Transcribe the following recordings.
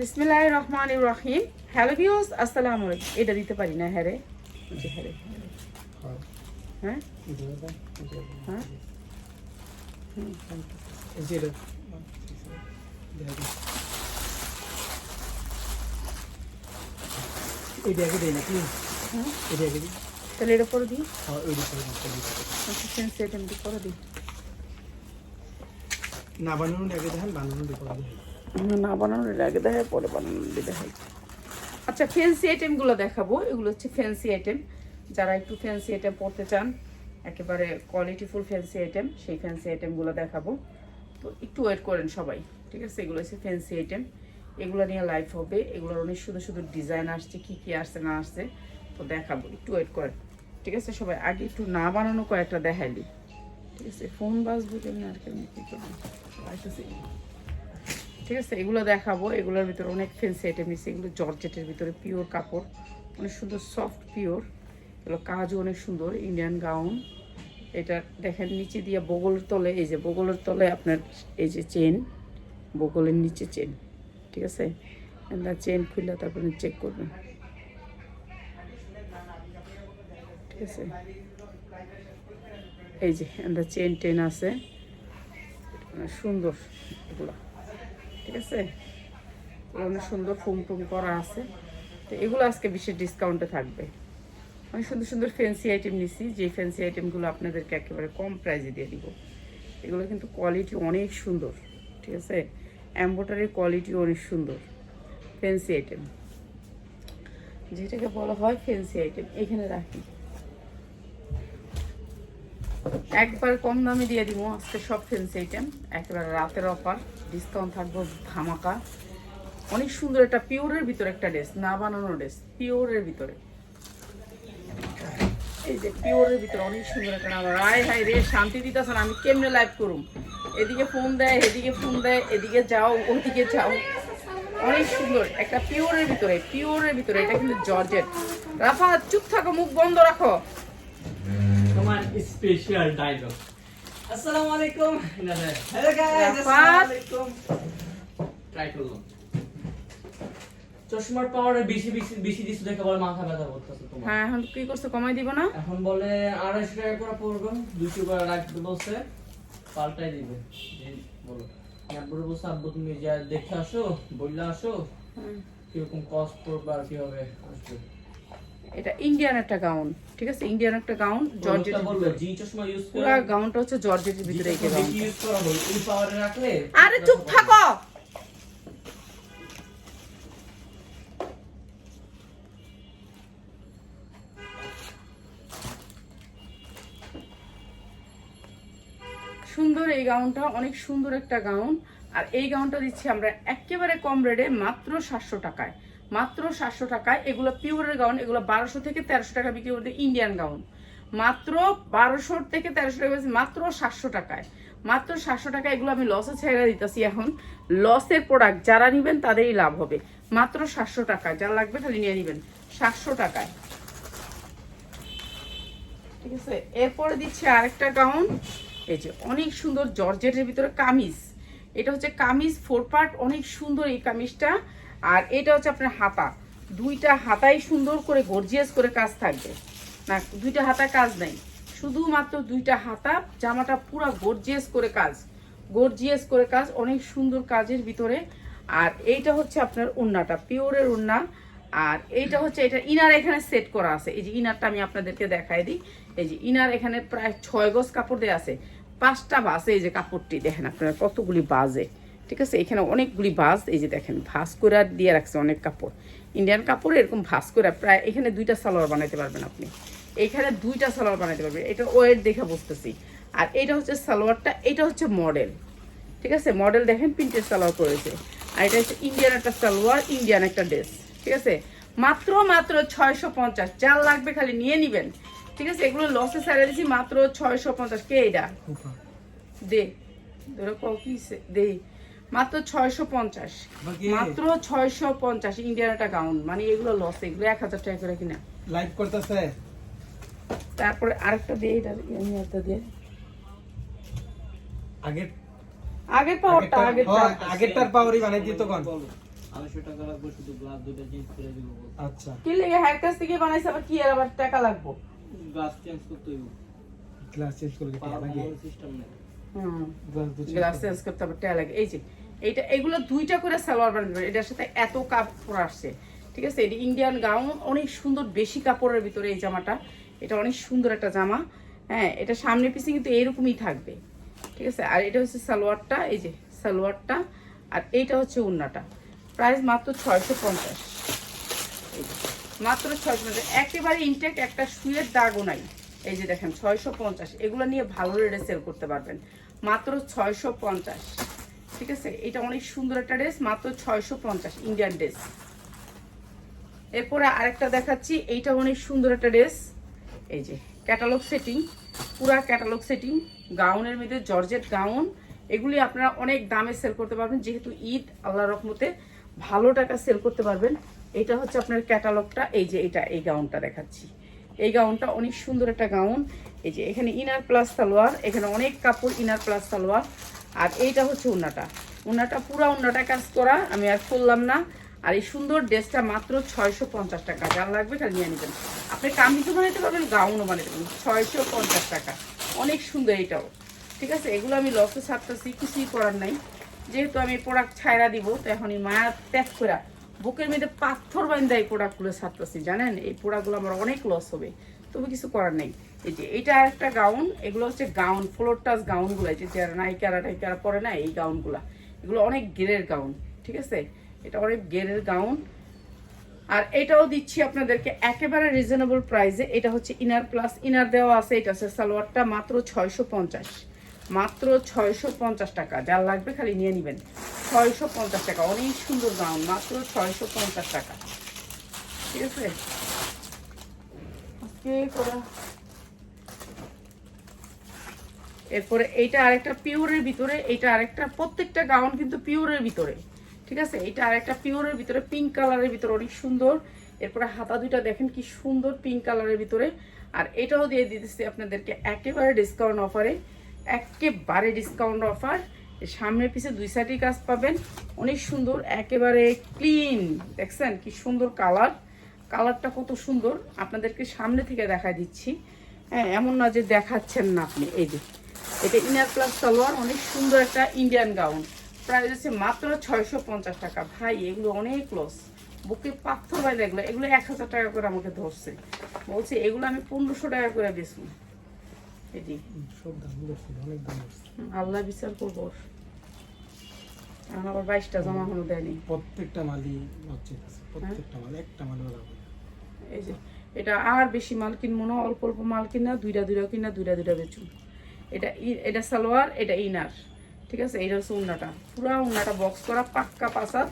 বিসমিল্লাহ রহমান রহিম hello views আসসালামু আলাইকুম। এটা দিতে পারি না হ্যাঁ রে? হ্যাঁ রে। হ্যাঁ? হ্যাঁ. এটা। আগে দেয় নাকি? হ্যাঁ? এটা আগে দিই। তাহলে এটা করে দিই? হ্যাঁ দিই। আচ্ছা ফেন্সি আইটেমটি করে দিই। না বানানো আগে দেখেন বানানো দিয়ে করে দিই। না, বানানোর আগে দেখায় পরে বানানোর দেখাই। আচ্ছা ফ্যান্সি আইটেমগুলো দেখাবো। এগুলো হচ্ছে ফ্যান্সি আইটেম যারা একটু ফ্যান্সি আইটেম পড়তে চান একেবারে কোয়ালিটিফুল ফ্যান্সি আইটেম সেই ফ্যান্সি আইটেমগুলো দেখাবো। তো একটু ওয়েট করেন সবাই ঠিক আছে? এগুলো হচ্ছে ফ্যান্সি আইটেম এগুলো নিয়ে লাইভ হবে। এগুলোর অনেক শুধু শুধু ডিজাইন আসছে কি কি আসছে না আসছে তো দেখাবো। একটু ওয়েট করেন। ঠিক আছে সবাই? আগে একটু না বানানো কয়েকটা দেখাইলি ঠিক আছে? ফোন বাজবো কেমন আর কেমন কি করব। ঠিক আছে, এগুলো দেখাবো। এগুলোর ভিতরে অনেক ফেন্সি আইটেম নিচ্ছে এগুলো জর্জেটের ভিতরে পিওর কাপড়। অনেক সুন্দর সফট পিওর এগুলো কাজও অনেক সুন্দর ইন্ডিয়ান গাউন এটা দেখেন, নিচে দিয়ে বগলের তলে, এই যে বগলের তলে আপনার এই যে চেন বগলের নিচে চেন ঠিক আছে? চেন খুললে তারপরে চেক করবেন। ঠিক আছে? এই যে এখানটা চেন টেন আছে। সুন্দর এগুলো। ঠিক আছে? অনেক সুন্দর ফুম টুম করা আছে। তো এগুলো আজকে বিশেষ ডিসকাউন্টে থাকবে। অনেক সুন্দর সুন্দর ফ্যান্সি আইটেম নিছি, যে ফ্যান্সি আইটেমগুলো আপনাদেরকে একেবারে কম প্রাইসে দিয়ে দিব। এগুলো কিন্তু কোয়ালিটি অনেক সুন্দর, ঠিক আছে? এম্বোটারির কোয়ালিটি অনেক সুন্দর ফ্যান্সি আইটেম যেটাকে বলা হয় ফ্যান্সি আইটেম এখানে রাখি। একবার কম দামে দিয়ে দিব আজকে সব ফ্যান্সি আইটেম একেবারে রাতের অফার ডিসকাউন্ট থাকব ধামাকা। অনেক সুন্দর একটা পিওরের ভিতরে একটা ড্রেস না বানানো ড্রেস পিওরের ভিতরে। এই যে পিওরের ভিতরে অনেক সুন্দর একটা রায় হাই রে, শান্তি দিতেছেন আমি কেমনে লাইভ করুম? এদিকে ফোন দেয়, এদিকে ফোন দেয়, এদিকে যাও, ওদিকে যাও। অনেক সুন্দর একটা পিওরের ভিতরে পিওরের ভিতরে, এটা কিন্তু জর্জেট। রাফা, চুপ থাকো, মুখ বন্ধ রাখো। স্পেশাল ডায়লগ আসসালামু আলাইকুম হ্যালো গাইস। আসসালামু আলাইকুম ট্রাই করলাম। চশমার পাওয়ার বেশি বেশি বেশি দিছো দেখে বলে মাথা ব্যথা করতেছে তোমার। হ্যাঁ এখন কি করছ? কমাই দিব না? এখন বলে আড়াইশো টাকা করে পড়বে দুশো করে রাখতে বলছে। পাল্টাই দিবে। বলো। আব্বুর বলছে আব্বু তুমি যা দেখে আসো বললে আসো। কীরকম কস্ট পড়বে আর কীভাবে আসবে? এটা ইন্ডিয়ান একটা গাউন ঠিক আছে? ইন্ডিয়ান একটা গাউন জর্জেট জর্জেট জি চশমা ইউজ করে। পুরো গাউনটা হচ্ছে জর্জেটের ভিতরে এই গাউন ইউজ করা এই পাওয়ারে রাখলে আরে চুপ থাকো! সুন্দর এই গাউনটা অনেক সুন্দর একটা গাউন আর এই গাউনটা দিচ্ছি আমরা একেবারে কম রেটে মাত্র সাতশো টাকায়। মাত্র সাতশো টাকায়। এগুলো পিওরের গাউন, এগুলো বারোশো থেকে তেরোশো টাকা বিক্রি করতে ইন্ডিয়ান গাউন। মাত্র বারোশো থেকে তেরোশো টাকা মাত্র সাতশো টাকায়। মাত্র সাতশো টাকা এগুলো আমি লসে ছেড়ে দিতেছি এখন। লসের প্রোডাক্ট যারা নেবেন তাদেরই লাভ হবে। মাত্র সাতশো টাকায়। যারা লাগবে খালি নিয়ে নেবেন। সাতশো টাকায়। ঠিক আছে? এরপরে দিচ্ছে আরেকটা গাউন এই যে অনেক সুন্দর জর্জেটের ভিতরে কামিজ। এটা হচ্ছে কামিজ ফোর পার্ট অনেক সুন্দর এই কামিজটা। আর এটা হচ্ছে আপনার হাতা। দুইটা হাতাই সুন্দর করে, গর্জিয়াস করে কাজ থাকবে। না, দুইটা হাতা কাজ নাই। শুধুমাত্র দুইটা হাতা, জামাটা পুরো গর্জিয়াস করে কাজ। গর্জিয়াস করে কাজ, অনেক সুন্দর কাজের ভিতরে। আর এইটা হচ্ছে আপনার উন্নাটা পিওরের উন্না আর এইটা হচ্ছে, এটা ইনার এখানে সেট করা আছে। এই যে ইনারটা আমি আপনাদেরকে দেখাই দিই। এই যে ইনার এখানে প্রায় ছয় গজ কাপড় দেওয়া আছে। পাঁচটা বাসে এই যে কাপড়টি, দেখেন আপনারা কতগুলি বাজে। ঠিক আছে? এখানে অনেকগুলি বাস এই যে দেখেন ভাস করে দিয়ে রাখছে অনেক কাপড়। ইন্ডিয়ান কাপড় এরকম ভাস করে প্রায় এখানে দুইটা সালোয়ার বানাইতে পারবেন আপনি। এখানে দুইটা সালোয়ার বানাইতে পারবেন। এটা ওয়েট দেখে বুঝতেছি। আর এটা হচ্ছে সালোয়ারটা এটা হচ্ছে মডেল। ঠিক আছে? মডেল দেখেন প্রিন্টের সালোয়ার করেছে আর এটা হচ্ছে ইন্ডিয়ান একটা সালোয়ার ইন্ডিয়ান একটা ড্রেস। ঠিক আছে? মাত্র মাত্র ছয়শো পঞ্চাশ। যার লাগবে খালি নিয়ে নিবেন। ঠিক আছে? এগুলো লসে সারা দিচ্ছি মাত্র ছয়শো পঞ্চাশ। কে এটা? দে। ধরো কি দে মাত্র ছয়শো পঞ্চাশ। মাত্র ছয়শো পঞ্চাশ ইন্ডিয়ান একটা গাউন মানে এগুলো লস এগুলো এক হাজার টাকা করে কিনা। লাইভ করতেছে। তারপরে আরেকটা দিয়ে এটা আমি একটা দিয়ে। আগের আগের পাওয়ারটা আগেরটা। আগেরটার পাওয়ারই বানাই দিত কোন? টাকা লাগবে শুধু গ্লাস দুটো চেঞ্জ করে দিব আচ্ছা। কি লেগে হায়ার কাছ থেকে বানাইছে আবার কি আর আবার টাকা লাগবো? গ্লাস চেঞ্জ করতে হইব। গ্লাস চেঞ্জ করে দিতে লাগে? সিস্টেম নেই। হুম। গ্লাস তো change গ্লাস করে- চেঞ্জ করতে হবে টাকা লাগে। এই যে এইটা এগুলো দুইটা করে সালোয়ার পারবে এটার সাথে এত কাপড় আসছে। ঠিক আছে? এটি ইন্ডিয়ান গাউন অনেক সুন্দর বেশি কাপড়ের ভিতরে এই জামাটা। এটা অনেক সুন্দর একটা জামা। হ্যাঁ এটা সামনে পিছে কিন্তু এরকমই থাকবে। ঠিক আছে? আর এটা হচ্ছে সালোয়ারটা, এই যে সালোয়ারটা। আর এইটা হচ্ছে উন্নাটা প্রাইস মাত্র ছয়শো পঞ্চাশ। মাত্র ছয়শো পঞ্চাশ। একেবারে ইনটেক একটা শুয়ের দাগও নাই। এই যে দেখেন, ছয়শো পঞ্চাশ। এগুলো নিয়ে ভালো রেটে সেল করতে পারবেন। মাত্র ছয়শো পঞ্চাশ। ঠিক আছে? এটা অনেক সুন্দর একটা ড্রেস, মাত্র ছয়শো পঞ্চাশ ইন্ডিয়ান ড্রেস। এরপরে আরেকটা দেখাচ্ছি, এইটা অনেক সুন্দর একটা ড্রেস। এই যে ক্যাটালগ সেটিং পুরা ক্যাটালগ সেটিং গাউনের মধ্যে জর্জেট গাউন। এগুলি আপনারা অনেক দামে সেল করতে পারবেন, যেহেতু ঈদ আল্লাহ রহমতে ভালো টাকা সেল করতে পারবেন। এটা হচ্ছে আপনার ক্যাটালগটা এই যে এটা, এই গাউনটা দেখাচ্ছি। এই গাউনটা অনেক সুন্দর একটা গাউন। এই যে, এখানে ইনার প্লাস সালোয়ার, এখানে অনেক কাপড় ইনার প্লাস সালোয়ার। আর এইটা হচ্ছে উন্নাটা। উন্নাটা পুরা উন্নাটা কাজ করা, আমি আর খুললাম না। আর এই সুন্দর ড্রেসটা মাত্র ছয়শো পঞ্চাশ টাকা। যার লাগবে খালি নিয়ে নেবেন। আপনি কামিজও বানাতে পারবেন, গাউনও বানাতে পারবেন। ছয়শো পঞ্চাশ টাকা। অনেক সুন্দর এটাও। ঠিক আছে? এগুলো আমি লসে ছাড়তেছি, কিছুই করার নাই। যেহেতু আমি প্রোডাক্ট ছাইরা দিব, তো এখন এই মায়া ত্যাগ করে বুকের মধ্যে পাথর বান্ধা এই প্রোডাক্টগুলো ছাড়তেছি। জানেন? এই প্রোডাক্টগুলো আমার অনেক লস হবে। তবে কিছু করার নেই। এই যে, এটা একটা গাউন, এগুলো হচ্ছে গাউন ফ্লোর টাচ গাউনগুলো, এই যে যারা নাইকারা টাইকারা পরে না, এই গাউনগুলা। এগুলো অনেক গেরের গাউন, ঠিক আছে? এটা অনেক গেরের গাউন। আর এটাও দিচ্ছি আপনাদেরকে একেবারে রিজনেবল প্রাইসে এটা হচ্ছে ইনার প্লাস ইনার দেওয়া আছে, এটা হচ্ছে সালোয়ারটা মাত্র ছয়শো পঞ্চাশ। মাত্র ছয়শো পঞ্চাশ টাকা, যার লাগবে খালি নিয়ে নেবেন। ছয়শো পঞ্চাশ টাকা, অনেক সুন্দর গাউন, মাত্র ছয়শো পঞ্চাশ টাকা। ঠিক আছে? আজকে এরপরে এইটা আরেকটা পিওরের ভিতরে, এইটা আরেকটা, প্রত্যেকটা গাউন কিন্তু পিওরের ভিতরে, ঠিক আছে? এটা আরেকটা পিওরের ভিতরে পিঙ্ক কালারের ভিতরে অনেক সুন্দর। এরপরে হাতা দুইটা দেখেন কি সুন্দর পিঙ্ক কালারের ভিতরে। আর এটাও দিয়ে দিতেছি আপনাদেরকে একেবারে ডিসকাউন্ট অফারে একেবারে ডিসকাউন্ট অফার সামনে পিছে দুই সাইডে কাজ পাবেন। অনেক সুন্দর, একেবারে ক্লিন দেখছেন? কি সুন্দর কালার কালারটা কত সুন্দর। আপনাদেরকে সামনে থেকে দেখাই দিচ্ছি। হ্যাঁ এমন না যে দেখাচ্ছেন না আপনি, এই যে। এটা ইনার প্লাস সালোয়ার অনেক সুন্দর একটা ইন্ডিয়ান গাউন প্রাইস হচ্ছে মাত্র ছয়শো পঞ্চাশ টাকা। ভাই এগুলো অনেক লস বুকে পাথর ভাই এগুলো। এগুলো এক হাজার টাকা করে আমাকে ধরছে। বলছে এগুলো আমি পনেরোশো টাকা করে বেচবো। এটি আল্লাহ বিচার করব আবার বাইশটা জমা হলো দেয়নি। প্রত্যেকটা মালই হচ্ছে প্রত্যেকটা মাল একটা লাগবে এই যে এটা আর বেশি মাল কিনবো না অল্প অল্প মাল কিনা দুইটা দুইটা কিনা দুইটা দুইটা বেচুন এটা এটা সালোয়ার, এটা ইনার। ঠিক আছে? এটা হচ্ছে উন্নাটা। পুরা উন্নাটা বক্স করা, পাক্কা পাসাদ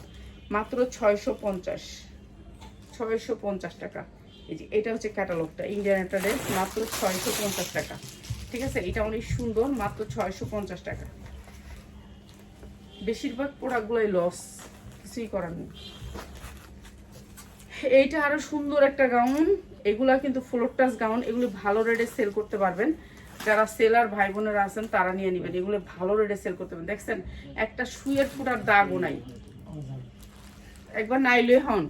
মাত্র ছয়শো পঞ্চাশ। ছয়শো পঞ্চাশ টাকা। এই যে, এটা হচ্ছে ক্যাটালগটা ইন্ডিয়ান একটা মাত্র ছয়শো পঞ্চাশ টাকা। ঠিক আছে? এটা অনেক সুন্দর, মাত্র ছয়শো পঞ্চাশ টাকা। বেশিরভাগ প্রোডাক্টগুলোই লস কিছুই করার নেই। এইটা আরও সুন্দর একটা গাউন এগুলা কিন্তু ফ্লোর টাচ গাউন এগুলো ভালো রেটে সেল করতে পারবেন। যারা সেলার ভাই বোনেরা আছেন, তারা নিয়ে নেবেন। এগুলো ভালো রেটে সেল করতে পারবেন। দেখছেন, একটা শুয়ের ফুটার দাগও নাই। একবার নাইলে হন।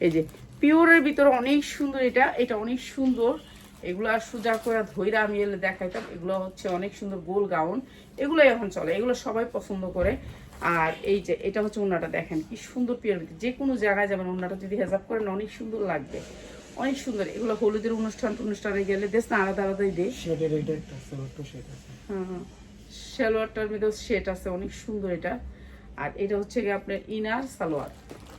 এই যে, পিওরের ভিতরে অনেক সুন্দর এটা। এটা অনেক সুন্দর। এগুলো আর সোজা করে ধৈরা আমি এলে দেখাইতাম। এগুলো হচ্ছে অনেক সুন্দর গোল গাউন। এগুলো এখন চলে। এগুলো সবাই পছন্দ করে। আর এই যে, এটা হচ্ছে ওনাটা। দেখেন, কি সুন্দর পিওর যে কোনো জায়গায় যাবেন, ওনাটা যদি হেজাব করেন, অনেক সুন্দর লাগবে। অনেক সুন্দর। এগুলো হলুদের অনুষ্ঠান অনুষ্ঠানে গেলে দেশ না আলাদা আলাদাই দেশ। শেডের এটা একটা আছে ছোট্ট শেড আছে। হ্যাঁ সালোয়ারটার মধ্যেও সেট আছে অনেক সুন্দর এটা। আর এটা হচ্ছে গিয়ে আপনার ইনার সালোয়ার।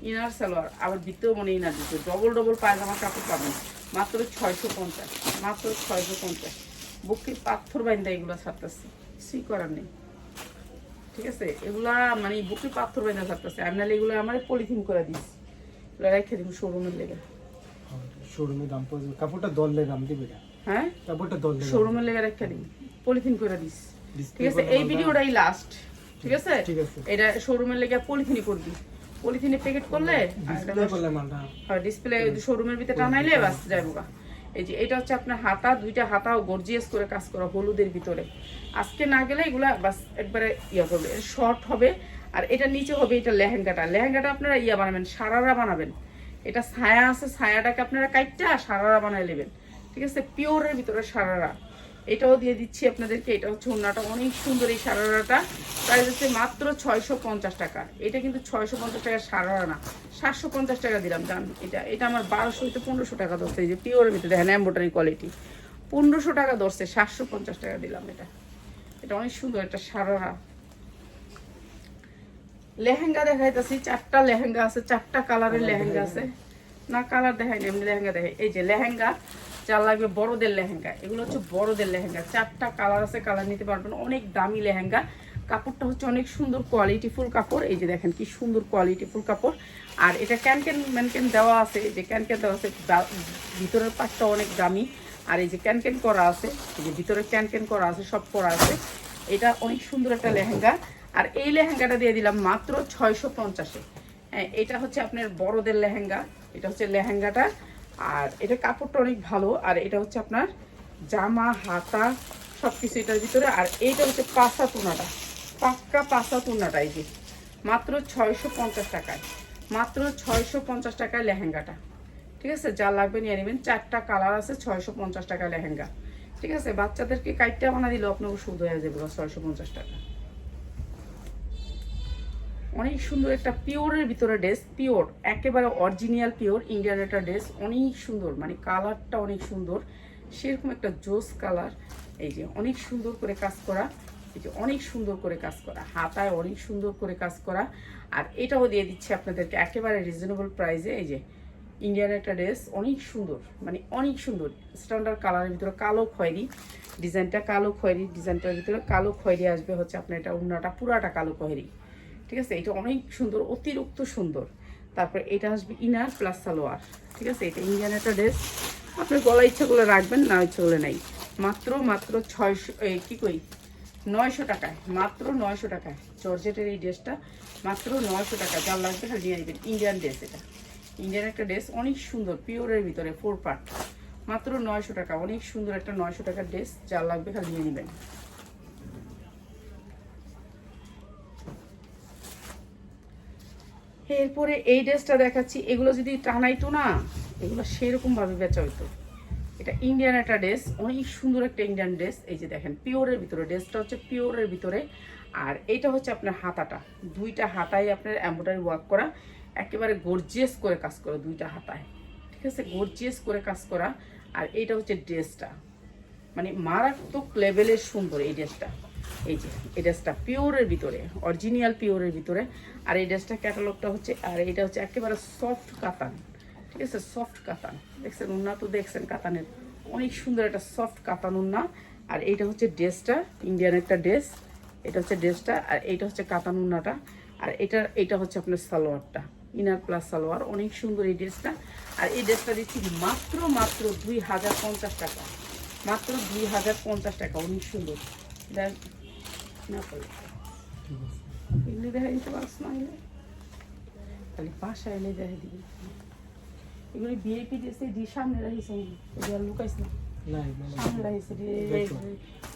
ইনার সালোয়ার আবার দিতেও মানে ইনার দিতে। ডবল ডবল পায়জামা কাপড় পাবেন। মাত্র ছয়শো পঞ্চাশ মাত্র ছয়শো পঞ্চাশ। বুকে পাথর বাইন্দা এগুলো ছাড়তেছে। কিছুই করার নেই। ঠিক আছে? এগুলা মানে বুকে পাথর বাইন্দা ছাড়তেছে। আর নাহলে এগুলো আমার পলিথিন করে দিস। এগুলো রেখে দিব শোরুমের লেগে। শোরুমে দাম পড়বে কাপড়টা দললে দাম দিবে না। হ্যাঁ? কাপড়টা দললে শোরুমের লেগে রেখে দিন। পলিথিন করে দিস। ঠিক আছে? এই ভিডিওটাই লাস্ট ঠিক আছে? ঠিক আছে। এটা শোরুমের লেগে পলিথিনি করবি। পলিথিনে প্যাকেট করলে ডিসপ্লে করলে মালটা। ডিসপ্লে শোরুমের ভিতরে টানাইলে বাস যাইব গা এই যে এটা হচ্ছে আপনার হাতা দুইটা হাতাও গর্জিয়াস করে কাজ করা হলুদের ভিতরে। আজকে না গেলে এগুলা বাস একবারে ইয়ে করবে। শর্ট হবে আর এটা নিচে হবে এটা লেহেঙ্গাটা। লেহেঙ্গাটা আপনারা ইয়া বানাবেন সারারা বানাবেন। এটা ছায়া আছে, ছায়াটাকে আপনারা কাইটটা সারারা বানাই নেবেন। ঠিক আছে? পিওরের ভিতরে সারারা। এটাও দিয়ে দিচ্ছি আপনাদেরকে। এটা হচ্ছে ওনাটা অনেক সুন্দর এই সারারাটা। প্রাইস হচ্ছে মাত্র ছয়শো পঞ্চাশ টাকা। এটা কিন্তু ছয়শো পঞ্চাশ টাকা সারারা না। সাতশো পঞ্চাশ টাকা দিলাম, জান। এটা এটা আমার বারোশো হইতে পনেরোশো টাকা ধরছে। এই যে পিওরের ভিতরে দেখেন এম্বোটারি কোয়ালিটি পনেরোশো টাকা ধরছে, সাতশো পঞ্চাশ টাকা দিলাম এটা। এটা অনেক সুন্দর একটা সারারা। লেহেঙ্গা দেখাইতেছি চারটা লেহেঙ্গা আছে চারটা কালারের লেহেঙ্গা আছে। না কালার দেখাইনি এমনি লেহেঙ্গা দেখাই। এই যে লেহেঙ্গা যা লাগবে বড়দের লেহেঙ্গা এগুলো হচ্ছে বড়দের লেহেঙ্গা। চারটা কালার আছে কালার নিতে পারবেন অনেক দামি লেহেঙ্গা। কাপড়টা হচ্ছে অনেক সুন্দর কোয়ালিটি ফুল কাপড়। এই যে দেখেন কি সুন্দর কোয়ালিটি ফুল কাপড়। আর এটা ক্যান ক্যান ম্যান ক্যান দেওয়া আছে এই যে ক্যান ক্যান দেওয়া আছে ভিতরের পাটটা অনেক দামি। আর এই যে ক্যান ক্যান করা আছে এই যে ভিতরে ক্যান ক্যান করা আছে সব করা আছে। এটা অনেক সুন্দর একটা লেহেঙ্গা। আর এই লেহেঙ্গাটা দিয়ে দিলাম মাত্র ছয়শো পঞ্চাশে। হ্যাঁ এটা হচ্ছে আপনার বড়দের লেহেঙ্গা, এটা হচ্ছে লেহেঙ্গাটা, আর এটা কাপড়টা অনেক ভালো, আর এটা হচ্ছে আপনার জামা, হাতা সব কিছু এটার ভিতরে, আর এইটা হচ্ছে পাসা তুনাটা, পাক্কা পাসা তুনাটা এই যে, মাত্র ছয়শো পঞ্চাশ টাকায়, মাত্র ছয়শো পঞ্চাশ টাকায় লেহেঙ্গাটা, ঠিক আছে? যা লাগবে নিয়ে নেবেন, চারটা কালার আছে ছয়শো পঞ্চাশ টাকা লেহেঙ্গা, ঠিক আছে? বাচ্চাদেরকে কাইটটা বানা দিলে আপনাকে সুদ হয়ে যাবে, ছয়শো পঞ্চাশ টাকা। অনেক সুন্দর একটা পিওরের ভিতরে ড্রেস, পিওর, একেবারে অরিজিনাল পিওর, ইন্ডিয়ান একটা ড্রেস, অনেক সুন্দর মানে কালারটা অনেক সুন্দর, সেরকম একটা জোস কালার, এই যে অনেক সুন্দর করে কাজ করা, এই যে অনেক সুন্দর করে কাজ করা, হাতায় অনেক সুন্দর করে কাজ করা, আর এটাও দিয়ে দিচ্ছে আপনাদেরকে একেবারে রিজনেবল প্রাইসে এই যে ইন্ডিয়ান একটা ড্রেস, অনেক সুন্দর মানে অনেক সুন্দর স্ট্যান্ডার্ড কালারের ভিতরে কালো খয়েরি ডিজাইনটা কালো খয়েরি ডিজাইনটার ভিতরে কালো খয়েরি আসবে হচ্ছে আপনার এটা উন্নাটা, পুরাটা কালো খয়েরি। ঠিক আছে? এটা অনেক সুন্দর, অতিরিক্ত সুন্দর। তারপরে এটা আসবে ইনার প্লাস সালোয়ার, ঠিক আছে? এটা ইন্ডিয়ান একটা ড্রেস আপনার গলা ইচ্ছা করলে রাখবেন, না ইচ্ছা করলে নাই। মাত্র মাত্র ছয়শো কী কই? নয়শো টাকায়, মাত্র নয়শো টাকায়। জর্জেটের এই ড্রেসটা মাত্র নয়শো টাকা যার লাগবে খালি নিয়ে নেবেন। ইন্ডিয়ান ড্রেস এটা। ইন্ডিয়ান একটা ড্রেস অনেক সুন্দর পিওরের ভিতরে ফোর পার্ট মাত্র নয়শো টাকা, অনেক সুন্দর একটা নয়শো টাকার ড্রেস যার লাগবে খালি নিয়ে নেবেন। এরপরে এই ড্রেসটা দেখাচ্ছি। এগুলো যদি টানাইতো না, এগুলো সেরকম ভাবে বেচা হইতো। এটা ইন্ডিয়ান একটা ড্রেস, অনেক সুন্দর একটা ইন্ডিয়ান ড্রেস। এই যে দেখেন, পিওরের ভিতরে, ড্রেসটা হচ্ছে পিওরের ভিতরে। আর এটা হচ্ছে আপনার হাতাটা। দুইটা হাতায় আপনার এম্ব্রয়ডারি ওয়ার্ক করা, একেবারে গর্জিয়াস করে কাজ করা দুইটা হাতায়। ঠিক আছে? গর্জিয়াস করে কাজ করা। আর এইটা হচ্ছে ড্রেসটা। মানে মারাত্মক লেভেলের সুন্দর এই ড্রেসটা। এই যে, এই ড্রেসটা পিওরের ভিতরে, অরিজিনাল পিওরের ভিতরে। আর এই ড্রেসটা ক্যাটালগটা হচ্ছে, আর এটা হচ্ছে একেবারে সফট কাতান, ঠিক আছে? সফট কাতান। দেখছেন, উন্না তো দেখছেন কাতানের। অনেক সুন্দর একটা সফট কাতান উন্না। আর এইটা হচ্ছে ড্রেসটা ইন্ডিয়ান একটা ড্রেস। এটা হচ্ছে ড্রেসটা, আর এইটা হচ্ছে কাতান উন্নাটা। আর এটা এটা হচ্ছে আপনার সালোয়ারটা ইনার প্লাস সালোয়ার। অনেক সুন্দর এই ড্রেসটা। আর এই ড্রেসটা দিচ্ছি মাত্র মাত্র দুই হাজার পঞ্চাশ টাকা। মাত্র দুই হাজার পঞ্চাশ টাকা, অনেক সুন্দর। দেখ না আছে এগুলি দেখা দিতে পারছ না এলে দেখা দিবি। এগুলি বিএপি দিয়েছে এটি সামনে রাখিস এটি আর লুকাইস না। সামনে রাখিস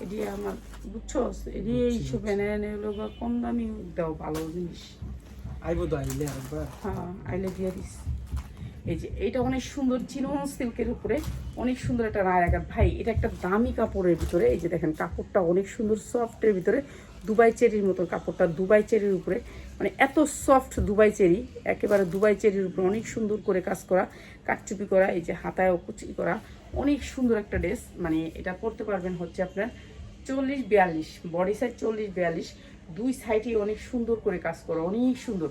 এটি আমার বুঝছ এটি এইসব এনে এনে বা কম দামি দাও ভালো জিনিস। আইবো তো আইলে আরেকবার। হ্যাঁ আইলে দিয়ে দিস। এই যে এটা অনেক সুন্দর চিনন সিল্কের উপরে, অনেক সুন্দর একটা রায়রাঘাট ভাই, এটা একটা দামি কাপড়ের ভিতরে, এই যে দেখেন, কাপড়টা অনেক সুন্দর সফটের ভিতরে, দুবাই চেরির মতো কাপড়টা দুবাই চেরির উপরে মানে এত সফট দুবাই চেরি, একেবারে দুবাই চেরির উপরে অনেক সুন্দর করে কাজ করা, কাটচুপি করা, এই যে হাতায় কুচি করা, অনেক সুন্দর একটা ড্রেস মানে এটা পরতে পারবেন হচ্ছে আপনার চল্লিশ বিয়াল্লিশ বডি সাইজ চল্লিশ বিয়াল্লিশ, দুই সাইডে অনেক সুন্দর করে কাজ করা, অনেক সুন্দর।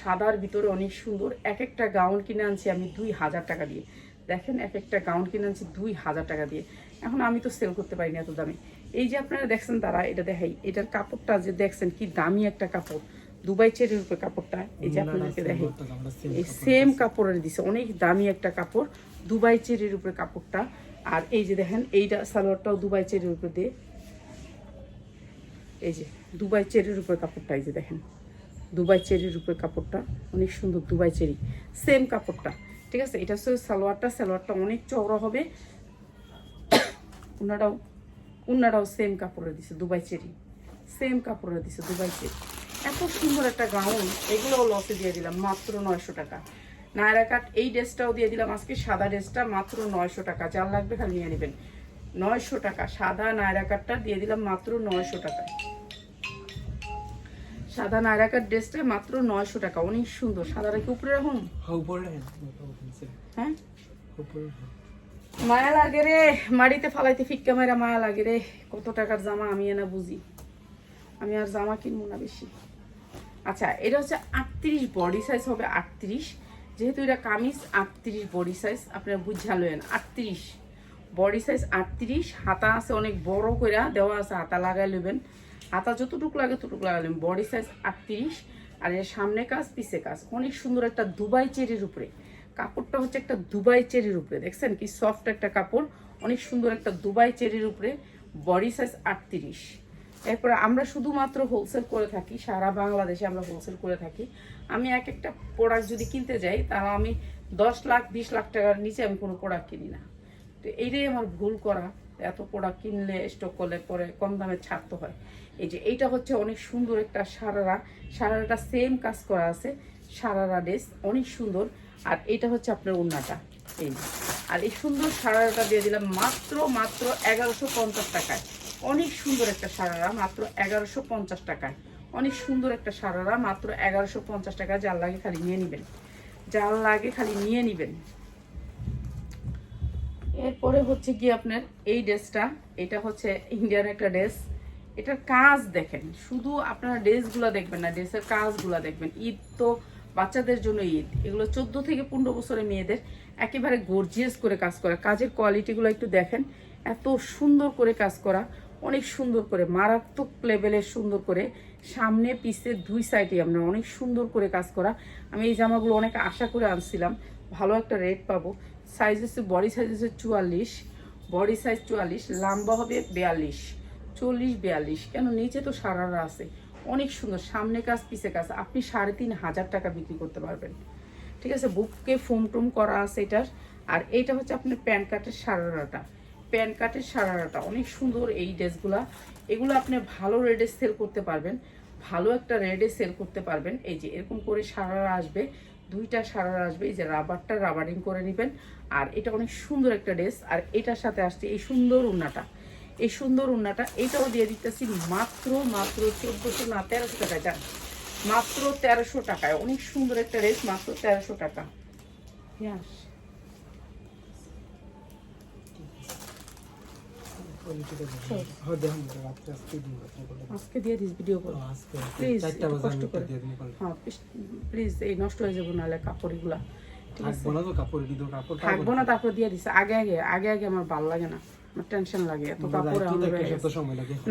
সাদার ভিতরে অনেক সুন্দর এক একটা গাউন কিনে আনছি আমি দুই হাজার টাকা দিয়ে। দেখেন এক একটা গাউন কিনে আনছি দুই হাজার টাকা দিয়ে। এখন আমি তো সেল করতে পারি না এত দামে। এই যে আপনারা দেখছেন তারা এটা দেখাই এটার কাপড়টা যে দেখছেন কি দামি একটা কাপড় দুবাই চেরির উপরে কাপড়টা এই যে আপনাদেরকে আমরা এই সেম কাপড়ের দিছে অনেক দামি একটা কাপড় দুবাই চেরির উপরে কাপড়টা। আর এই যে দেখেন এইটা সালোয়ারটাও দুবাই চেরির উপরে দিয়ে। এই যে দুবাই চেরির উপরে কাপড়টা এই যে দেখেন। দুবাই চেরির উপরে কাপড়টা, অনেক সুন্দর দুবাই চেরি। সেম কাপড়টা, ঠিক আছে? এটা হচ্ছে সালোয়ারটা সালোয়ারটা অনেক চওড়া হবে। উনাটাও উনাটাও সেম কাপড়ের দিছে, দুবাই চেরি। সেম কাপড়ের দিছে, দুবাই চেরি। এত সুন্দর একটা গাউন এগুলোও লসে দিয়ে দিলাম, মাত্র নয়শো টাকা। নায়রা কাট, এই ড্রেসটাও দিয়ে দিলাম আজকে, সাদা ড্রেসটা মাত্র নয়শো টাকা। যার লাগবে খালি নিয়ে নেবেন। নয়শো টাকা, সাদা নায়রা কাটটা দিয়ে দিলাম মাত্র নয়শো টাকা। সাদা নায়রা কাট ড্রেসটা মাত্র নয়শো টাকা। অনেক সুন্দর। সাদাটা কি উপরে রাখুন? হ্যাঁ হ্যাঁ? মায়া লাগে রে। মাড়িতে ফালাইতে ফিক্কা মেরা মায়া লাগে রে। কত টাকার জামা আমি এনা বুঝি। আমি আর জামা কিনবো না বেশি। আচ্ছা এটা হচ্ছে আটত্রিশ বডি সাইজ হবে আটত্রিশ। যেহেতু এটা কামিজ আটত্রিশ বডি সাইজ আপনারা বুঝালেন আটত্রিশ বডি সাইজ আটত্রিশ। হাতা আছে অনেক বড় করে দেওয়া আছে হাতা লাগাই নেবেন হাতা যতটুকু লাগে ততটুকু লাগালেন বডি সাইজ আটত্রিশ, আর এর সামনে কাজ, পিছে কাজ। অনেক সুন্দর একটা দুবাই চেরির উপরে। কাপড়টা হচ্ছে একটা দুবাই চেরির উপরে। দেখছেন কি সফট একটা কাপড়? অনেক সুন্দর একটা দুবাই চেরির উপরে। বডি সাইজ আটত্রিশ। এরপরে আমরা শুধুমাত্র হোলসেল করে থাকি, সারা বাংলাদেশে আমরা হোলসেল করে থাকি। আমি এক একটা প্রোডাক্ট যদি কিনতে যাই, তাহলে আমি দশ লাখ, বিশ লাখ টাকার নিচে আমি কোনো প্রোডাক্ট কিনি না। তো এইটাই আমার ভুল করা। এত প্রোডাক্ট কিনলে স্টক করলে পরে কম দামে ছাড়তে হয়। এই যে এইটা হচ্ছে অনেক সুন্দর একটা সারারা। সারারাটা সেম কাজ করা আছে। সারারা ড্রেস অনেক সুন্দর। আর এটা হচ্ছে আপনার ওড়নাটা। এই আর এই সুন্দর সারারাটা দিয়ে দিলাম মাত্র মাত্র এগারোশো পঞ্চাশ টাকায়। অনেক সুন্দর একটা সারারা, মাত্র এগারোশো পঞ্চাশ টাকায়। অনেক সুন্দর একটা সারারা, মাত্র এগারোশো পঞ্চাশ টাকা যার লাগে খালি নিয়ে নেবেন। যার লাগে খালি নিয়ে নেবেন। এরপরে হচ্ছে কি আপনার এই ড্রেসটা এটা হচ্ছে ইন্ডিয়ান একটা ড্রেস এটার কাজ দেখেন, শুধু আপনারা ড্রেসগুলো দেখবেন না ড্রেসের কাজগুলো দেখবেন। ঈদ তো বাচ্চাদের জন্য ঈদ, এগুলো চোদ্দ থেকে পনেরো বছরের মেয়েদের একেবারে গর্জিয়াস করে কাজ করা। কাজের কোয়ালিটিগুলো একটু দেখেন, এত সুন্দর করে কাজ করা, অনেক সুন্দর করে, মারাত্মক লেভেলের সুন্দর করে, সামনে, পিছে, দুই সাইডে আমরা অনেক সুন্দর করে কাজ করা। আমি এই জামাগুলো অনেক আশা করে আনছিলাম, ভালো একটা রেট পাবো। সাইজ হচ্ছে বডি সাইজ হচ্ছে চুয়াল্লিশ বডি সাইজ চুয়াল্লিশ, লম্বা হবে বিয়াল্লিশ। চল্লিশ, বিয়াল্লিশ। কেন? নিচে তো সারারা আছে। অনেক সুন্দর। সামনে কাজ, পিছে কাজ। আপনি সাড়ে তিন হাজার টাকা বিক্রি করতে পারবেন। ঠিক আছে? বুককে ফোম টোম করা আছে এটার। আর এইটা হচ্ছে আপনার প্যান কার্টের সারারাটা। প্যান কার্টের সারারাটা। অনেক সুন্দর এই ড্রেসগুলা। এগুলো আপনি ভালো রেডে সেল করতে পারবেন। ভালো একটা রেডে সেল করতে পারবেন। এই যে এরকম করে সারারা আসবে। দুইটা সারারা আসবে। এই যে রাবারটা রাবারিং করে নেবেন। আর এটা অনেক সুন্দর একটা ড্রেস। আর এটার সাথে আসছে এই সুন্দর উন্নাটা। এই সুন্দর উন্নাটা এটাও দিয়ে দিতেছি মাত্র মাত্র চোদ্দোশো না তেরোশো টাকায় যান। মাত্র তেরোশো টাকায় অনেক সুন্দর একটা ড্রেস মাত্র তেরোশো টাকা। দেখেন হ্যাঁ আজকে দিয়ে দিস ভিডিও কষ্ট করে। হ্যাঁ প্লিজ এই নষ্ট হয়ে যাব নাহলে কাপড়গুলা ঠিক আছে। থাকব না তারপর দিয়ে দিছে। আগে আগে আগে আগে আমার ভালো লাগে না। আমার টেনশন লাগে। এত কাপড় এখন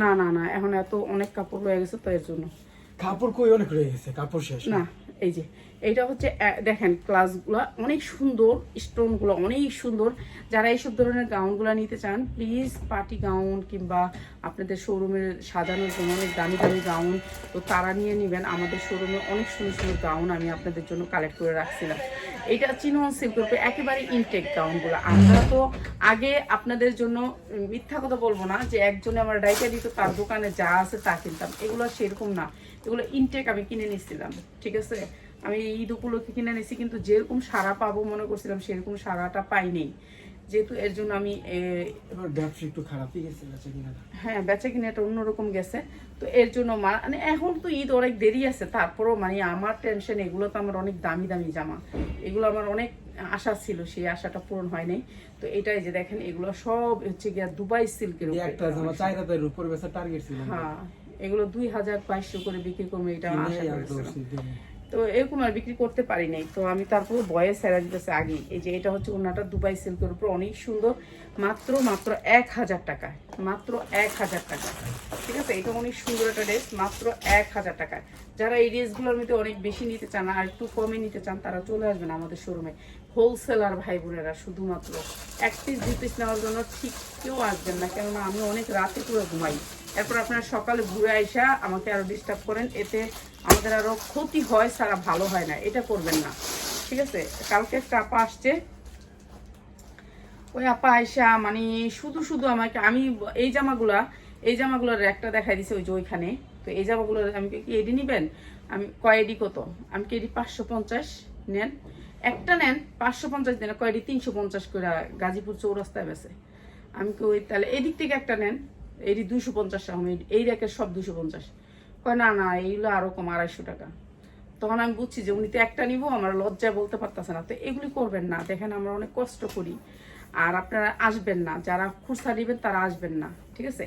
না না না এখন এত অনেক কাপড় রয়ে গেছে তো এর জন্য। কাপড় কই অনেক রয়ে গেছে? কাপড় শেষ না এই যে এইটা হচ্ছে দেখেন ক্লাসগুলো অনেক সুন্দর স্টোনগুলো অনেক সুন্দর। যারা এইসব ধরনের গাউনগুলো নিতে চান প্লিজ পার্টি গাউন কিংবা আপনাদের শোরুমের সাজানোর জন্য অনেক দামি দামি গাউন তো তারা নিয়ে নেবেন। আমাদের শোরুমে অনেক সুন্দর সুন্দর গাউন আমি আপনাদের জন্য কালেক্ট করে রাখছিলাম। এইটা চিনন সিল্কের একেবারে ইনটেক গাউনগুলো আমরা তো আগে আপনাদের জন্য মিথ্যা কথা বলব না যে একজনে আমার ডাইটা দিত, তার দোকানে যা আছে তা কিনতাম। এগুলো সেরকম না। এগুলো ইনটেক আমি কিনে নিচ্ছিলাম ঠিক আছে? আমি ঈদ উপলক্ষে কিনে নিছি কিন্তু যেরকম সারা পাবো মনে করছিলাম সেরকম সারাটা পাইনি। যেহেতু এর জন্য আমি ব্যবসা একটু খারাপই গেছে গেছে কিনা হ্যাঁ বেচা কিনে একটা অন্যরকম গেছে। তো এর জন্য মানে এখন তো ঈদ অনেক দেরি আছে তারপরও মানে আমার টেনশন এগুলো তো আমার অনেক দামি দামি জামা। এগুলো আমার অনেক আশা ছিল সেই আশাটা পূরণ হয় নাই। তো এটাই যে দেখেন এগুলো সব হচ্ছে গিয়া দুবাই সিল্কের একটা জামা চার হাজার উপর বেচা টার্গেট ছিল। হ্যাঁ এগুলো দুই হাজার বাইশশো করে বিক্রি করব এটা আশা করেছিলাম। তো এরকম আর বিক্রি করতে পারি নাই। তো আমি তারপর বয়ে সেরা দিতেছে আগে এই যে এটা হচ্ছে ওনাটা দুবাই সিল্কের উপর অনেক সুন্দর, মাত্র মাত্র এক হাজার টাকায় মাত্র এক হাজার টাকা। ঠিক আছে? এটা অনেক সুন্দর একটা ড্রেস মাত্র এক হাজার টাকায় যারা এই ড্রেসগুলোর মধ্যে অনেক বেশি নিতে চান আর একটু কমে নিতে চান, তারা চলে আসবেন আমাদের শোরুমে হোলসেলার ভাই বোনেরা শুধুমাত্র। এক পিস দুই পিস নেওয়ার জন্য ঠিক কেউ আসবেন না, কেননা আমি অনেক রাতে করে ঘুমাই। এরপর আপনারা সকালে ঘুরে আইসা আমাকে আরও ডিস্টার্ব করেন। এতে আমাদের আরও ক্ষতি হয়, সারা ভালো হয় না। এটা করবেন না। ঠিক আছে? কালকে একটা আপা আসছে। ওই আপা আইসা মানে শুধু শুধু আমাকে, আমি এই জামাগুলা, এই জামাগুলোর একটা দেখাই দিছে ওই যে ওইখানে। তো এই জামাগুলো আমি কি এডি নিবেন? আমি কয় এডি কত? আমি কি এডি পাঁচশো পঞ্চাশ নেন? একটা নেন, পাঁচশো পঞ্চাশ দেন কয় এডি? তিনশো পঞ্চাশ করে গাজীপুর চৌরাস্তায় বেছে আমি কি ওই তাহলে এদিক থেকে একটা নেন? এডি দুশো পঞ্চাশ আমি এই র্যাকের সব দুশো পঞ্চাশ। কয়, না না, এইগুলো আরও কম, আড়াইশো টাকা। তখন আমি বুঝছি যে উনি তো একটা নিব, আমার লজ্জায় বলতে পারতেছে না। তো এগুলি করবেন না, দেখেন আমরা অনেক কষ্ট করি। আর আপনারা আসবেন না, যারা খুচরা নেবেন তারা আসবেন না, ঠিক আছে?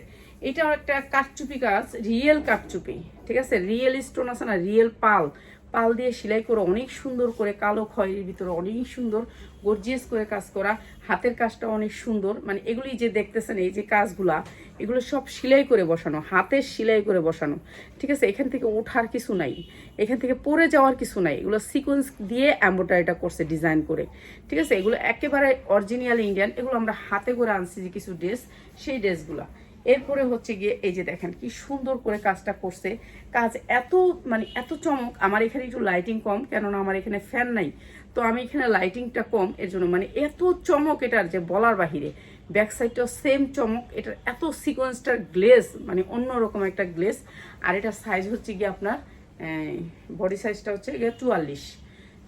এটাও একটা কাঠচুপি কাজ, রিয়েল কাঠচুপি, ঠিক আছে? রিয়েল স্টোন আছে না, রিয়েল পাল। পাল দিয়ে সেলাই করে অনেক সুন্দর করে কালো খয়ের ভিতরে অনেক সুন্দর গর্জিয়াস করে কাজ করা। হাতের কাজটা অনেক সুন্দর। মানে এগুলি যে দেখতেছেন, এই যে কাজগুলা, এগুলো সব সেলাই করে বসানো, হাতের সেলাই করে বসানো। ঠিক আছে, এখান থেকে ওঠার কিছু নাই, এখান থেকে পরে যাওয়ার কিছু নাই। এগুলো সিকোয়েন্স দিয়ে এম্ব্রয়ডারিটা করছে ডিজাইন করে। ঠিক আছে, এগুলো একেবারে অরিজিনাল ইন্ডিয়ান এগুলো আমরা হাতে করে আনছি যে কিছু ড্রেস সেই ড্রেসগুলা এরপরে হচ্ছে গিয়ে এই যে দেখেন কি সুন্দর করে কাজটা করছে। কাজ এত মানে এত চমক, আমার এখানে একটু লাইটিং কম, কেননা আমার এখানে ফ্যান নাই। তো আমি এখানে লাইটিংটা কম, এর জন্য মানে এত চমক এটার যে বলার বাহিরে। ব্যাক সাইডটাও সেম চমক, এটার এত সিকোয়েন্সটার গ্লেজ মানে অন্যরকম একটা গ্লেজ আর এটার সাইজ হচ্ছে গিয়ে আপনার বডি সাইজটা হচ্ছে গিয়ে চুয়াল্লিশ।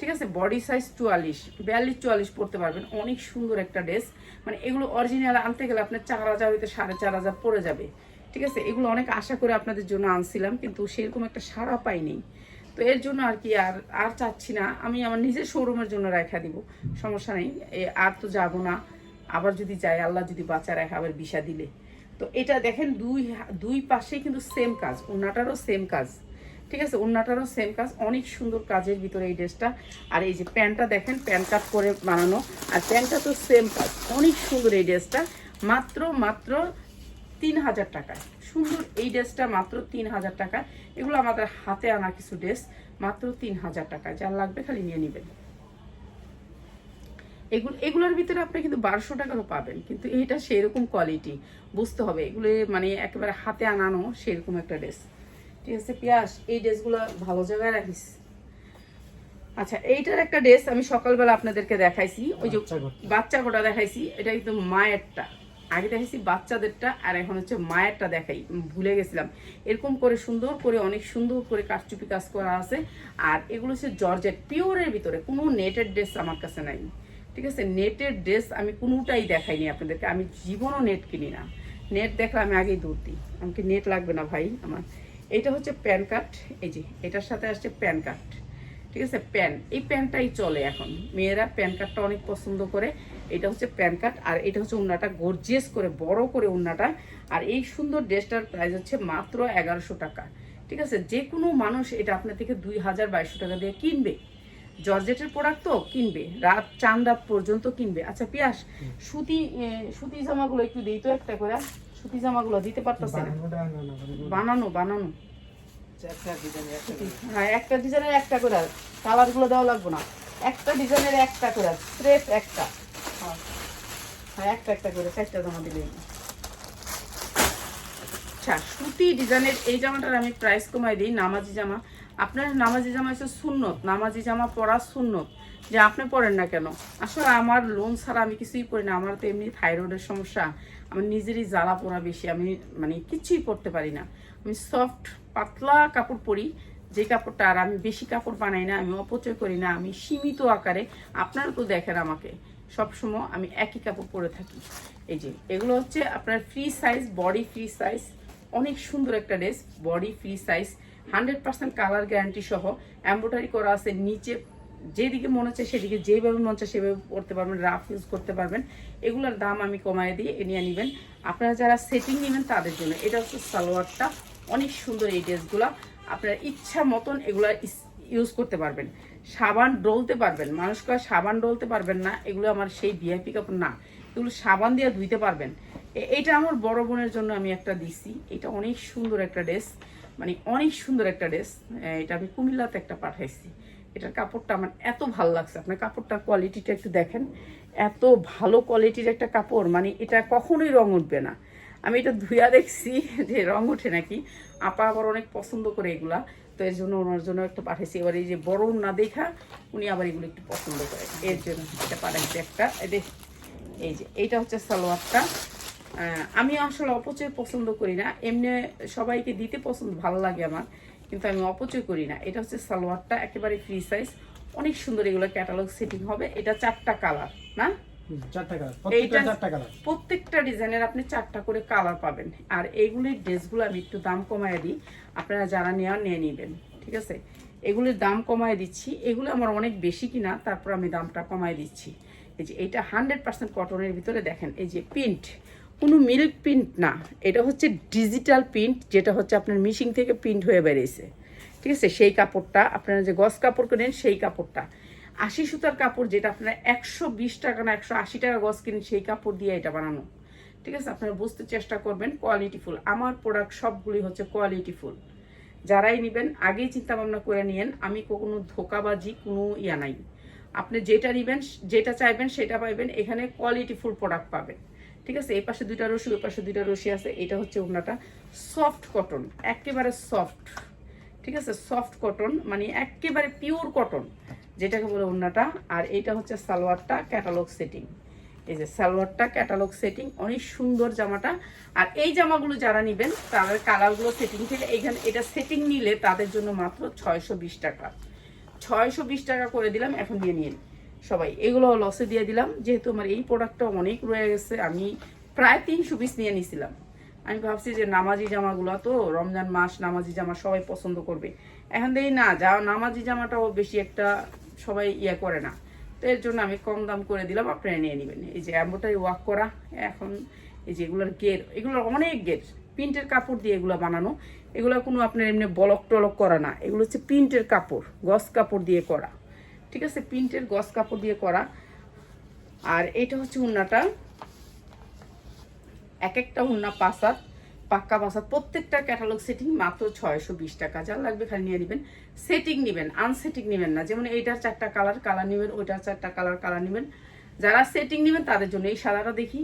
ঠিক আছে? বডি সাইজ চুয়াল্লিশ, বিয়াল্লিশ চুয়াল্লিশ পড়তে পারবেন। অনেক সুন্দর একটা ড্রেস মানে এগুলো অরিজিনাল আনতে গেলে আপনার চার হাজার হইতে সাড়ে চার হাজার পড়ে যাবে। ঠিক আছে? এগুলো অনেক আশা করে আপনাদের জন্য আনছিলাম, কিন্তু সেরকম একটা সাড়া পাইনি। তো এর জন্য আর কি আর আর চাচ্ছি না। আমি আমার নিজের শোরুমের জন্য রেখা দিব। সমস্যা নেই। আর তো যাব না। আবার যদি যাই, আল্লাহ যদি বাঁচা রাখে, আবার বিষা দিলে। তো এটা দেখেন, দুই দুই পাশেই কিন্তু সেম কাজ। ওনাটারও সেম কাজ। ঠিক আছে ওনাটারও সেম কাজ, অনেক সুন্দর কাজের ভিতরে এই ড্রেসটা আর এই যে প্যান্টটা দেখেন, প্যান্ট কাট করে বানানো। আর প্যান্টটা তো সেম কাজ, অনেক সুন্দর এই ড্রেসটা মাত্র মাত্র তিন হাজার টাকায়। সুন্দর এই ড্রেসটা মাত্র তিন হাজার টাকা এগুলো আমাদের হাতে আনা কিছু ড্রেস মাত্র তিন হাজার টাকা যার লাগবে খালি নিয়ে নেবেন। এগুলো, এগুলোর ভিতরে আপনি কিন্তু বারোশো টাকারও পাবেন, কিন্তু এইটা সেরকম কোয়ালিটি বুঝতে হবে, এগুলো মানে একেবারে হাতে আনানো সেরকম একটা ড্রেস ঠিক আছে পিয়াস এই ড্রেসগুলো ভালো জায়গায় রাখিস। আচ্ছা এইটার একটা ড্রেস আমি সকালবেলা আপনাদেরকে দেখাইছি ওই যে বাচ্চা কোটা দেখাইছি এটা কিন্তু মায়েরটা। আগে দেখাইছি বাচ্চাদেরটা আর এখন হচ্ছে মায়েরটা দেখাই ভুলে গেছিলাম। এরকম করে সুন্দর করে অনেক সুন্দর করে কারচুপি কাজ করা আছে। আর এগুলো হচ্ছে জর্জেট পিওরের ভিতরে কোনো নেটের ড্রেস আমার কাছে নাই। ঠিক আছে নেটের ড্রেস আমি কোনোটাই দেখাইনি আপনাদেরকে আমি জীবনও নেট কিনি না। নেট দেখলে আমি আগেই দৌড় দিই। আমাকে নেট লাগবে না ভাই আমার। এটা হচ্ছে প্যান কার্ড এই যে এটার সাথে আসছে প্যান কার্ড ঠিক আছে? প্যান এই প্যানটাই চলে এখন। মেয়েরা প্যান কার্ডটা অনেক পছন্দ করে। এটা হচ্ছে প্যান কার্ড আর এটা হচ্ছে উন্নাটা গর্জিয়াস করে বড় করে উন্নাটা আর এই সুন্দর ড্রেসটার প্রাইস হচ্ছে মাত্র এগারোশো টাকা ঠিক আছে? যে কোনো মানুষ এটা আপনার থেকে দুই হাজার বাইশশো টাকা দিয়ে কিনবে। জর্জেটের প্রোডাক্ট তো কিনবে রাত চান রাত পর্যন্ত কিনবে। আচ্ছা পিয়াস সুতি সুতি জামাগুলো একটু দিই তো একটা করে। সুতি জামাগুলো দিতে পারতেছে না বানানো বানানো। হ্যাঁ একটা ডিজাইনের একটা করে। কালারগুলো দেওয়া লাগবে না। একটা ডিজাইনের একটা করে স্ট্রেট একটা। হ্যাঁ একটা একটা করে, চারটা জামা দিলে আচ্ছা সুতি ডিজাইনের এই জামাটার আমি প্রাইস কমাই দিই, নামাজি জামা। আপনার নামাজি জামা হচ্ছে সুন্নত, নামাজি জামা পরা সুন্নত। যে আপনি পরেন না কেন? আসলে আমার লোন ছাড়া আমি কিছুই পরি না, আমার তো এমনি থাইরয়েডের সমস্যা। আমার নিজেরই জ্বালা পোড়া বেশি, আমি মানে কিছুই পরতে পারি না। আমি সফট পাতলা কাপড় পরি, যে কাপড়টা আর আমি বেশি কাপড় বানাই না, আমি অপচয় করি না, আমি সীমিত আকারে আপনারা তো দেখেন আমাকে। সবসময় আমি একই কাপড় পরে থাকি। এই যে, এগুলো হচ্ছে আপনার free size body free size অনেক সুন্দর একটা dress body free size hundred percent colour guarantee সহ এম্ব্রয়ডারি করা আছে নিচে, যেদিকে মনে হচ্ছে সেদিকে যেভাবে মনে হচ্ছে সেভাবে পড়তে পারবেন, রাফ ইউজ করতে পারবেন। এগুলোর দাম আমি কমায় দিয়ে নিয়ে নেবেন। আপনারা যারা সেটিং নেবেন তাদের জন্য, এটা হচ্ছে সালোয়ারটা, অনেক সুন্দর এই ড্রেসগুলো। আপনার ইচ্ছা মতন এগুলো ইউজ করতে পারবেন। সাবান ডলতে পারবেন, মানুষ কয় সাবান ডলতে পারবেন না, এগুলো আমার সেই ভিআইপি কাপড় না। এগুলো সাবান দিয়ে ধুইতে পারবেন। এটা আমার বড় বোনের জন্য আমি একটা দিছি। এটা অনেক সুন্দর একটা ড্রেস। মানে অনেক সুন্দর একটা ড্রেস। এটা আমি কুমিল্লাতে একটা পাঠাইছি। এটার কাপড়টা আমার এত ভালো লাগছে। আপনার কাপড়টার কোয়ালিটিটা একটু দেখেন। এত ভালো কোয়ালিটির একটা কাপড়। মানে এটা কখনোই রং উঠবে না। আমি এটা ধুইয়া দেখছি যে রং ওঠে নাকি। আপা আবার অনেক পছন্দ করে এগুলা। তো এর জন্য ওনার জন্য একটা পাঠাইছি। এবার এই যে বড় না দেখা, উনি আবার এগুলো একটু পছন্দ করে। এর জন্য এটা পাঠাইছি একটা। এই যে, এইটা হচ্ছে সালোয়ারটা। আমি আসলে অপচয় পছন্দ করি না। এমনি সবাইকে দিতে পছন্দ ভালো লাগে আমার কিন্তু আমি অপচয় করি না। এটা হচ্ছে সালোয়ারটা একেবারে ফ্রি সাইজ অনেক সুন্দর এগুলো ক্যাটালগ সেটিং হবে। এটা চারটা কালার না? প্রত্যেকটা ডিজাইনের আপনি চারটা করে কালার পাবেন। আর এইগুলির ড্রেসগুলো আমি একটু দাম কমায় দিই। আপনারা যারা নেওয়া নিয়ে নেবেন ঠিক আছে? এগুলির দাম কমায় দিচ্ছি। এগুলো আমার অনেক বেশি কিনা তারপর আমি দামটা কমায় দিচ্ছি। এই যে এটা হান্ড্রেড পার্সেন্ট কটনের ভিতরে দেখেন এই যে প্রিন্ট কোনো মিল্ক প্রিন্ট না, এটা হচ্ছে ডিজিটাল প্রিন্ট যেটা হচ্ছে আপনার মিশিং থেকে প্রিন্ট হয়ে বেরিয়েছে। ঠিক আছে? সেই কাপড়টা, আপনারা যে গস কাপড় কেনেন, সেই কাপড়টা। আশি সুতার কাপড় যেটা আপনারা একশো বিশ টাকা না একশো আশি টাকা গস কিনেন, সেই কাপড় দিয়ে এটা বানানো। ঠিক আছে? আপনারা বুঝতে চেষ্টা করবেন কোয়ালিটিফুল আমার প্রোডাক্ট সবগুলি হচ্ছে কোয়ালিটিফুল যারাই নেবেন, আগেই চিন্তা ভাবনা করে নিয়েন, আমি কোনো ধোকাবাজি, কোনো ইয়া নাই। আপনি যেটা নেবেন, যেটা চাইবেন, সেটা পাইবেন, এখানে কোয়ালিটিফুল প্রোডাক্ট পাবেন। ঠিক আছে? এই পাশে দুইটা রশি ওই পাশে দুইটা রশি আছে, এটা হচ্ছে ওনাটা সফট কটন একেবারে সফট ঠিক আছে? সফট কটন মানে একেবারে পিওর কটন যেটাকে বলে ওড়নাটা। আর এটা হচ্ছে সালোয়ারটা ক্যাটালগ সেটিং এই যে সালোয়ারটা ক্যাটালগ সেটিং অনেক সুন্দর জামাটা। আর এই জামাগুলো যারা নেবেন, তাদের কালারগুলো সেটিং থেকে এইখানে, এটা সেটিং নিলে তাদের জন্য মাত্র ছয়শো বিশ টাকা। ছয়শো বিশ টাকা করে দিলাম, এখন নিয়ে নিন। সবাই, এগুলো লসে দিয়ে দিলাম। যেহেতু আমার এই প্রোডাক্টটা অনেক রয়ে গেছে, আমি প্রায় তিনশো পিস নিয়ে নিছিলাম। আমি ভাবছি যে নামাজি জামাগুলো তো রমজান মাস, নামাজি জামা সবাই পছন্দ করবে। এখন দেখি না, যা নামাজি জামাটাও বেশি একটা সবাই ইয়ে করে না। তো এর জন্য আমি কম দাম করে দিলাম, আপনারা নিয়ে নেবেন। এই যে অ্যাম্বোটারি ওয়াক করা, এখন এই যে এগুলোর গের এগুলোর অনেক গের প্রিন্টের কাপড় দিয়ে এগুলো বানানো, এগুলো কোনো আপনার এমনি বলক টলক করা না। এগুলো হচ্ছে প্রিন্টের কাপড়, গস কাপড় দিয়ে করা। ঠিক আছে, প্রিন্টের গস কাপড় দিয়ে করা। আর এটা হচ্ছে উন্নাটা। এক একটা উন্না পাসাত পাক্কা পাসাত প্রত্যেকটা ক্যাটালগ সেটিং মাত্র ছয়শো বিশ টাকা। যা লাগবে খালি নিয়ে নেবেন। সেটিং নেবেন আনসেটিং নেবেন না। যেমন এইটার চারটা কালার কালার নেবেন, ওইটার চারটা কালার কালার নেবেন। যারা সেটিং নেবেন, তাদের জন্য এই সাদাটা দেখি।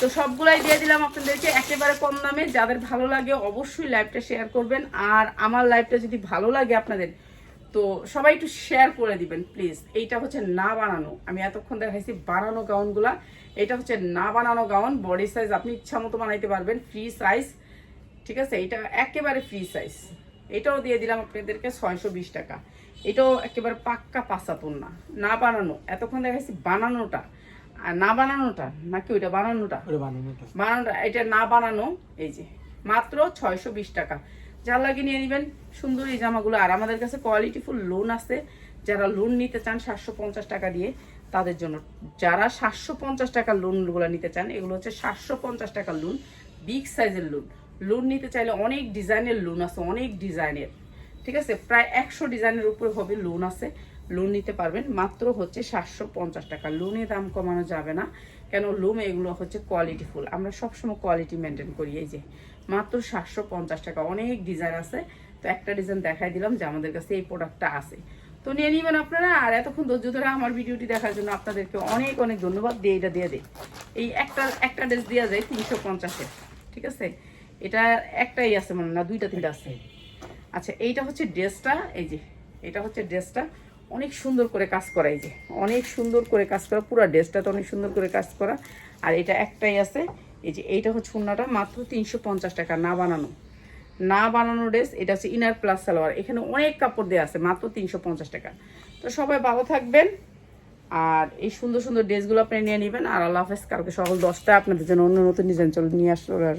তো সবগুলাই দিয়ে দিলাম আপনাদেরকে। একেবারে কম দামে। যাদের ভালো লাগে অবশ্যই লাইভটা শেয়ার করবেন। আর আমার লাইভটা যদি ভালো লাগে আপনাদের তো সবাই একটু শেয়ার করে দিবেন প্লিজ এইটা হচ্ছে না বানানো। আমি এতক্ষণ দেখাইছি বানানো গাউনগুলা। এটা হচ্ছে না বানানো গাউন। বডি সাইজ আপনি ইচ্ছা মতো বানাইতে পারবেন। ফ্রি সাইজ ঠিক আছে? এটা একেবারে ফ্রি সাইজ এটাও দিয়ে দিলাম আপনাদেরকে ছয়শো বিশ টাকা। এটাও একেবারে পাক্কা পাঁচাতুন না। না বানানো। এতক্ষণ দেখাইছি বানানোটা। আর না বানানোটা? নাকি ওইটা বানানোটা? বানানোটা। বানানোটা। এটা না বানানো এই যে মাত্র ছয়শো বিশ টাকা। যার লাগে নিয়ে নেবেন সুন্দর এই জামাগুলো। আর আমাদের কাছে কোয়ালিটিফুল লোন আছে। যারা লোন নিতে চান সাতশো পঞ্চাশ টাকা দিয়ে, তাদের জন্য যারা সাতশো পঞ্চাশ টাকার লোনগুলো নিতে চান, এগুলো হচ্ছে সাতশো পঞ্চাশ টাকার লোন বিগ সাইজের লোন লোন নিতে চাইলে অনেক ডিজাইনের লোন আছে, অনেক ডিজাইনের। ঠিক আছে? প্রায় একশো ডিজাইনের উপরে হবে লোন আছে। লোন নিতে পারবেন, মাত্র হচ্ছে সাতশো পঞ্চাশ টাকা। লোনে দাম কমানো যাবে না। কেন? লোম এগুলো হচ্ছে কোয়ালিটি ফুল আমরা সবসময় কোয়ালিটি মেনটেন করি, এই যে মাত্র সাতশো পঞ্চাশ টাকা। অনেক ডিজাইন আছে। তো একটা ডিজাইন দেখাই দিলাম যে আমাদের কাছে এই প্রোডাক্টটা আছে। তো নিয়ে নেবেন আপনারা, আর এতক্ষণ ধৈর্য ধরে আমার ভিডিওটি দেখার জন্য আপনাদেরকে অনেক অনেক ধন্যবাদ। দিয়ে এটা দিয়ে দিই। এই একটা একটা ড্রেস দেওয়া যায় তিনশো পঞ্চাশে ঠিক আছে? এটা একটাই আছে মানে না, দুইটা তিনটা আছে। আচ্ছা এইটা হচ্ছে ড্রেসটা এই যে, এটা হচ্ছে ড্রেসটা অনেক সুন্দর করে কাজ করা, এই যে। অনেক সুন্দর করে কাজ করা, পুরো ড্রেসটা তো অনেক সুন্দর করে কাজ করা। আর এটা একটাই আছে। এই যে এইটা হচ্ছে উন্নাটা, মাত্র তিনশো পঞ্চাশ টাকা না বানানো। না বানানো ড্রেস, এটা হচ্ছে ইনার প্লাস সালোয়ার। এখানে অনেক কাপড় দেওয়া আছে, মাত্র তিনশো পঞ্চাশ টাকা। তো সবাই ভালো থাকবেন আর এই সুন্দর সুন্দর ড্রেসগুলো আপনি নিয়ে নেবেন। আর আল্লাহ হাফেজ, কালকে সকাল দশটায় আপনাদের জন্য অন্য নতুন ডিজাইন চলে নিয়ে আসলে।